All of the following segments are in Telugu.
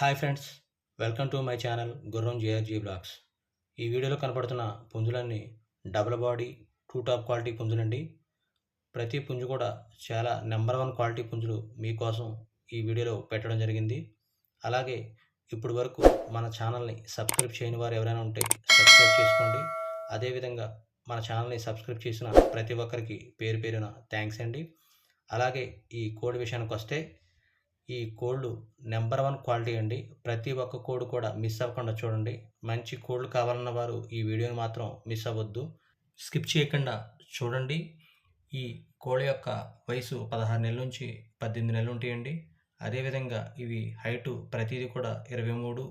Hi friends welcome to my channel Gurram JRG blogs. ఈ వీడియోలో కనపడుతున్న పుంజులన్నీ double body to top quality పుంజులండి. ప్రతి పుంజు కూడా చాలా నెంబర్ వన్ క్వాలిటీ పుంజులు మీకోసం ఈ వీడియోలో పెట్టడం జరిగింది. అలాగే ఇప్పుడు వరకు మన ఛానల్ని సబ్స్క్రైబ్ చేయని వారు ఎవరైనా ఉంటే సబ్స్క్రైబ్ చేసుకోండి. అదేవిధంగా మన ఛానల్ని సబ్స్క్రైబ్ చేసిన ప్రతి ఒక్కరికి పేరు పేరున థ్యాంక్స్ అండి. అలాగే ఈ కోడ్ విషయానికి వస్తే ఈ కోళ్ళు నెంబర్ వన్ క్వాలిటీ అండి. ప్రతి ఒక్క కోడ్ కూడా మిస్ అవ్వకుండా చూడండి. మంచి కోళ్ళు కావాలన్న వారు ఈ వీడియోని మాత్రం మిస్ అవ్వద్దు. స్కిప్ చేయకుండా చూడండి. ఈ కోళ్ళ యొక్క వయసు పదహారు నెలల నుంచి పద్దెనిమిది నెలలు ఉంటాయండి. అదేవిధంగా ఇవి హైటు ప్రతిదీ కూడా ఇరవై మూడు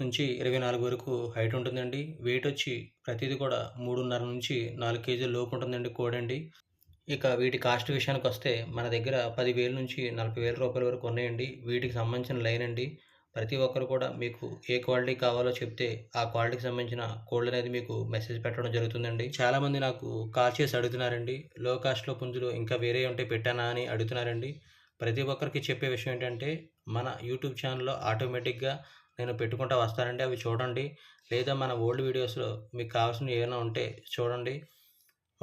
నుంచి ఇరవై నాలుగు వరకు హైట్ ఉంటుందండి. వెయిట్ వచ్చి ప్రతిదీ కూడా మూడున్నర నుంచి నాలుగు కేజీల లోపు ఉంటుందండి కోడండి. ఇక వీటి కాస్ట్ విషయానికి వస్తే మన దగ్గర పదివేల నుంచి నలభై వేల రూపాయల వరకు ఉన్నాయండి. వీటికి సంబంధించిన లైన్ అండి. ప్రతి ఒక్కరు కూడా మీకు ఏ క్వాలిటీ కావాలో చెప్తే ఆ క్వాలిటీకి సంబంధించిన కోల్డ్ అనేది మీకు మెసేజ్ పెట్టడం జరుగుతుందండి. చాలామంది నాకు కాల్ చేసి అడుగుతున్నారండి. లో కాస్ట్లో పుంజులు ఇంకా వేరే ఉంటే పెట్టానా అని అడుగుతున్నారండి. ప్రతి ఒక్కరికి చెప్పే విషయం ఏంటంటే మన యూట్యూబ్ ఛానల్లో ఆటోమేటిక్గా నేను పెట్టుకుంటా వస్తానండి. అవి చూడండి. లేదా మన ఓల్డ్ వీడియోస్లో మీకు కావాల్సినవి ఏమైనా ఉంటే చూడండి.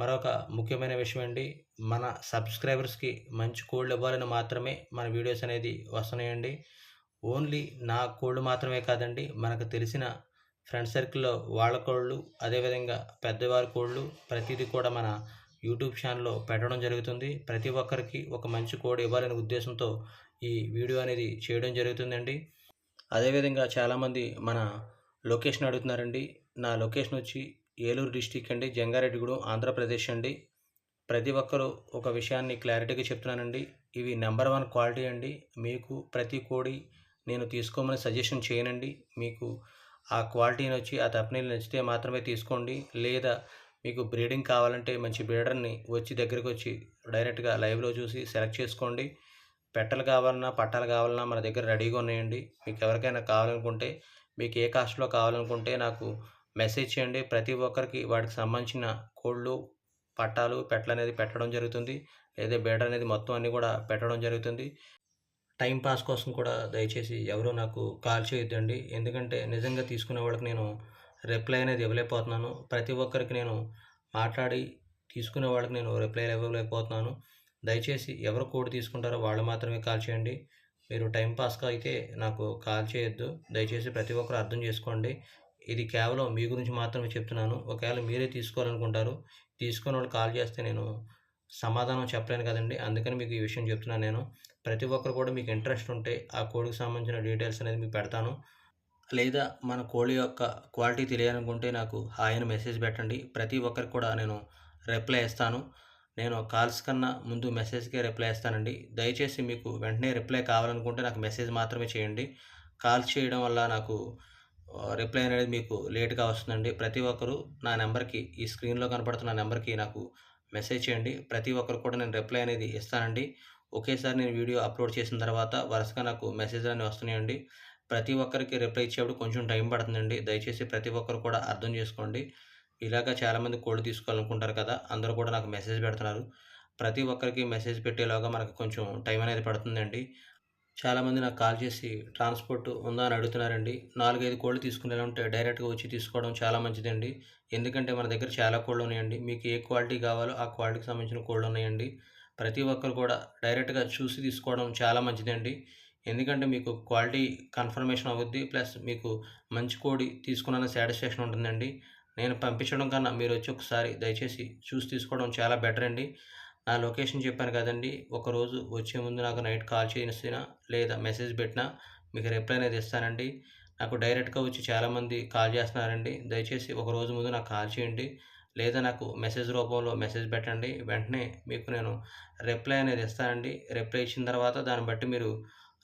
మరొక ముఖ్యమైన విషయం అండి మన సబ్స్క్రైబర్స్కి మంచి కోళ్ళు ఇవ్వాలని మాత్రమే మన వీడియోస్ అనేది వస్తున్నాయండి. ఓన్లీ నా కోళ్ళు మాత్రమే కాదండి మనకు తెలిసిన ఫ్రెండ్ సర్కిల్లో వాళ్ళ కోళ్ళు అదేవిధంగా పెద్దవారి కోళ్ళు ప్రతిదీ కూడా మన యూట్యూబ్ ఛానల్లో పెట్టడం జరుగుతుంది. ప్రతి ఒక్కరికి ఒక మంచి కోడ్ ఇవ్వాలనే ఉద్దేశంతో ఈ వీడియో అనేది చేయడం జరుగుతుందండి. అదేవిధంగా చాలామంది మన లొకేషన్ అడుగుతున్నారండి. నా లొకేషన్ వచ్చి ఏలూరు డిస్టిక్ అండి జంగారెడ్డిగూడెం ఆంధ్రప్రదేశ్ అండి. ప్రతి ఒక్కరూ ఒక విషయాన్ని క్లారిటీగా చెప్తున్నానండి. ఇవి నెంబర్ వన్ క్వాలిటీ అండి. మీకు ప్రతి కోడి నేను తీసుకోమని సజెషన్ చేయనండి. మీకు ఆ క్వాలిటీని వచ్చి ఆ తప్పనీలు నచ్చితే మాత్రమే తీసుకోండి. లేదా మీకు బ్రీడింగ్ కావాలంటే మంచి బ్రీడర్ని వచ్చి దగ్గరికి వచ్చి డైరెక్ట్గా లైవ్లో చూసి సెలెక్ట్ చేసుకోండి. పెట్టలు కావాలన్నా పట్టాలు కావాలన్నా మన దగ్గర రెడీగా ఉన్నాయండి. మీకు ఎవరికైనా కావాలనుకుంటే మీకు ఏ కాస్ట్లో కావాలనుకుంటే నాకు మెసేజ్ చేయండి. ప్రతి ఒక్కరికి వాటికి సంబంధించిన కోళ్ళు పట్టాలు పెట్టలు అనేది పెట్టడం జరుగుతుంది. లేదా బేడ అనేది మొత్తం అన్నీ కూడా పెట్టడం జరుగుతుంది. టైం పాస్ కోసం కూడా దయచేసి ఎవరూ నాకు కాల్ చేయొద్దండి. ఎందుకంటే నిజంగా తీసుకునే వాళ్ళకి నేను రిప్లై అనేది ఇవ్వలేకపోతున్నాను. ప్రతి ఒక్కరికి నేను మాట్లాడి తీసుకునే వాళ్ళకి నేను రిప్లై ఇవ్వలేకపోతున్నాను. దయచేసి ఎవరు కోడ్ తీసుకుంటారో వాళ్ళు మాత్రమే కాల్ చేయండి. మీరు టైం పాస్గా అయితే నాకు కాల్ చేయొద్దు. దయచేసి ప్రతి ఒక్కరు అర్థం చేసుకోండి. ఇది కేవలం మీ గురించి మాత్రమే చెప్తున్నాను. ఒకవేళ మీరే తీసుకోవాలనుకుంటారు తీసుకున్న వాళ్ళు కాల్ చేస్తే నేను సమాధానం చెప్పలేను కదండి. అందుకని మీకు ఈ విషయం చెప్తున్నాను నేను. ప్రతి ఒక్కరు కూడా మీకు ఇంట్రెస్ట్ ఉంటే ఆ కోడికి సంబంధించిన డీటెయిల్స్ అనేది మీకు పెడతాను. లేదా మన కోడి యొక్క క్వాలిటీ తెలియాలనుకుంటే నాకు హాయ్ అని మెసేజ్ పెట్టండి. ప్రతి ఒక్కరికి కూడా నేను రిప్లై ఇస్తాను. నేను కాల్స్ కన్నా ముందు మెసేజ్కే రిప్లై ఇస్తానండి. దయచేసి మీకు వెంటనే రిప్లై కావాలనుకుంటే నాకు మెసేజ్ మాత్రమే చేయండి. కాల్ చేయడం వల్ల నాకు రిప్లై అనేది మీకు లేట్గా వస్తుందండి. ప్రతి ఒక్కరు నా నెంబర్కి ఈ స్క్రీన్లో కనపడుతున్న నెంబర్కి నాకు మెసేజ్ చేయండి. ప్రతి ఒక్కరు కూడా నేను రిప్లై అనేది ఇస్తానండి. ఒకేసారి నేను వీడియో అప్లోడ్ చేసిన తర్వాత వరుసగా నాకు మెసేజ్ అనేవి వస్తున్నాయండి. ప్రతి ఒక్కరికి రిప్లై ఇచ్చేప్పుడు కొంచెం టైం పడుతుందండి. దయచేసి ప్రతి ఒక్కరు కూడా అర్థం చేసుకోండి. ఇలాగా చాలామంది కోళ్ళు తీసుకోవాలనుకుంటారు కదా అందరూ కూడా నాకు మెసేజ్ పెడుతున్నారు. ప్రతి ఒక్కరికి మెసేజ్ పెట్టేలాగా మనకు కొంచెం టైం అనేది పడుతుందండి. చాలామంది నాకు కాల్ చేసి ట్రాన్స్పోర్ట్ ఉందా? అని అడుగుతున్నారండి. నాలుగైదు కోళ్ళు తీసుకునేలా ఉంటే డైరెక్ట్గా వచ్చి తీసుకోవడం చాలా మంచిదండి. ఎందుకంటే మన దగ్గర చాలా కోళ్ళు ఉన్నాయండి. మీకు ఏ క్వాలిటీ కావాలో ఆ క్వాలిటీకి సంబంధించిన కోళ్ళు ఉన్నాయండి. ప్రతి ఒక్కరు కూడా డైరెక్ట్గా చూసి తీసుకోవడం చాలా మంచిదండి. ఎందుకంటే మీకు క్వాలిటీ కన్ఫర్మేషన్ అవుద్ది ప్లస్ మీకు మంచి కోడి తీసుకున్న సాటిస్ఫాక్షన్ ఉంటుందండి. నేను పంపించడం కన్నా మీరు వచ్చి ఒకసారి దయచేసి చూసి తీసుకోవడం చాలా బెటర్ అండి నా లొకేషన్ చెప్పాను కదండి. ఒకరోజు వచ్చే ముందు నాకు నైట్ కాల్ చేసినా లేదా మెసేజ్ పెట్టినా మీకు రిప్లై అనేది ఇస్తానండి. నాకు డైరెక్ట్గా వచ్చి చాలామంది కాల్ చేస్తున్నారండి. దయచేసి ఒక రోజు ముందు నాకు కాల్ చేయండి. లేదా నాకు మెసేజ్ రూపంలో మెసేజ్ పెట్టండి. వెంటనే మీకు నేను రిప్లై అనేది ఇస్తానండి. రిప్లై ఇచ్చిన తర్వాత దాన్ని బట్టి మీరు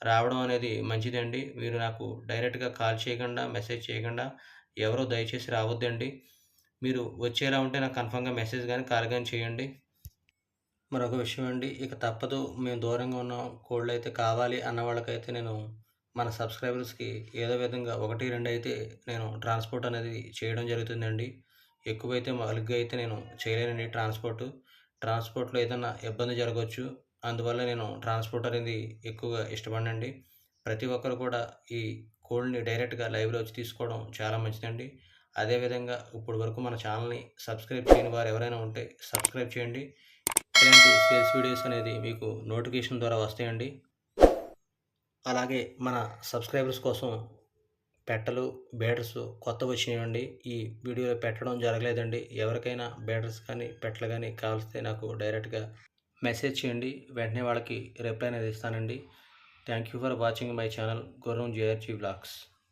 రావడం అనేది మంచిదండి. మీరు నాకు డైరెక్ట్గా కాల్ చేయకుండా మెసేజ్ చేయకుండా ఎవరో దయచేసి రావద్దండి. మీరు వచ్చేలా ఉంటే నాకు కన్ఫామ్గా మెసేజ్ కానీ కాల్ కానీ చేయండి. మరొక విషయం అండి ఇక తప్పదు. మేము దూరంగా ఉన్న కోళ్ళు అయితే కావాలి అన్న వాళ్ళకైతే నేను మన సబ్స్క్రైబర్స్కి ఏదో విధంగా ఒకటి రెండు అయితే నేను ట్రాన్స్పోర్ట్ అనేది చేయడం జరుగుతుందండి. ఎక్కువైతే మలుగ్గా అయితే నేను చేయలేనండి ట్రాన్స్పోర్ట్. ట్రాన్స్పోర్ట్లో ఏదైనా ఇబ్బంది జరగవచ్చు అందువల్ల నేను ట్రాన్స్పోర్ట్ అనేది ఎక్కువగా ఇష్టపడండి ప్రతి ఒక్కరు కూడా ఈ కోల్డ్ని డైరెక్ట్గా లైవ్లో వచ్చి తీసుకోవడం చాలా మంచిదండి. అదేవిధంగా ఇప్పుడు వరకు మన ఛానల్ని సబ్స్క్రైబ్ చేయని వారు ఎవరైనా ఉంటే సబ్స్క్రైబ్ చేయండి. ఇలాంటి సేల్స్ వీడియోస్ అనేది మీకు నోటిఫికేషన్ ద్వారా వస్తాయండి. అలాగే మన సబ్స్క్రైబర్స్ కోసం పెట్టలు బేడర్స్ కొత్త వచ్చినాయండి. ఈ వీడియోలో పెట్టడం జరగలేదండి. ఎవరికైనా బేడర్స్ కానీ పెట్టలు కానీ కావాల్స్తే నాకు డైరెక్ట్గా మెసేజ్ చేయండి. వెంటనే వాళ్ళకి రిప్లై అనేది ఇస్తానండి. Thank you for watching my channel. Gurram JRG blogs.